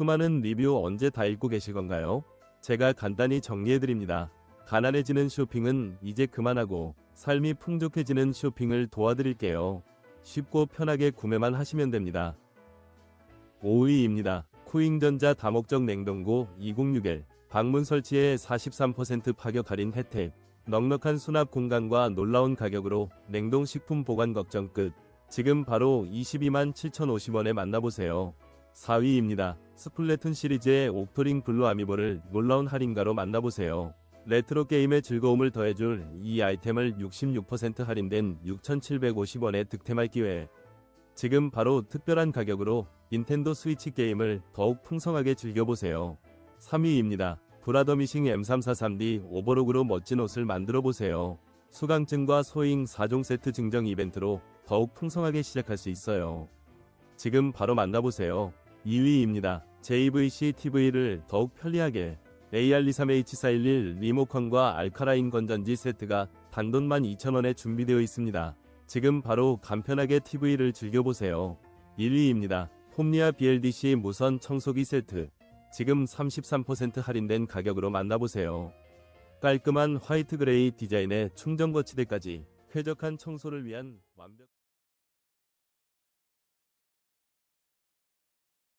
수많은 리뷰 언제 다 읽고 계실 건가요? 제가 간단히 정리해드립니다. 가난해지는 쇼핑은 이제 그만하고 삶이 풍족해지는 쇼핑을 도와드릴게요. 쉽고 편하게 구매만 하시면 됩니다. 5위입니다. 쿠잉전자 다목적 냉동고 2061 방문 설치에 43% 파격 할인 혜택 넉넉한 수납 공간과 놀라운 가격으로 냉동식품 보관 걱정 끝 지금 바로 22만 7,050원에 만나보세요. 4위입니다. 스플래툰 시리즈의 옥토링 블루 아미보를 놀라운 할인가로 만나보세요. 레트로 게임의 즐거움을 더해줄 이 아이템을 66% 할인된 6,750원에 득템할 기회. 지금 바로 특별한 가격으로 닌텐도 스위치 게임을 더욱 풍성하게 즐겨보세요. 3위입니다. 브라더 미싱 M343D 오버록으로 멋진 옷을 만들어 보세요. 수강증과 소잉 4종 세트 증정 이벤트로 더욱 풍성하게 시작할 수 있어요. 지금 바로 만나보세요. 2위입니다. JVC TV를 더욱 편리하게 AR23H411 리모컨과 알카라인 건전지 세트가 단돈 12,000원에 준비되어 있습니다. 지금 바로 간편하게 TV를 즐겨보세요. 1위입니다. 홈리아 BLDC 무선 청소기 세트. 지금 33% 할인된 가격으로 만나보세요. 깔끔한 화이트 그레이 디자인의 충전 거치대까지 쾌적한 청소를 위한 완벽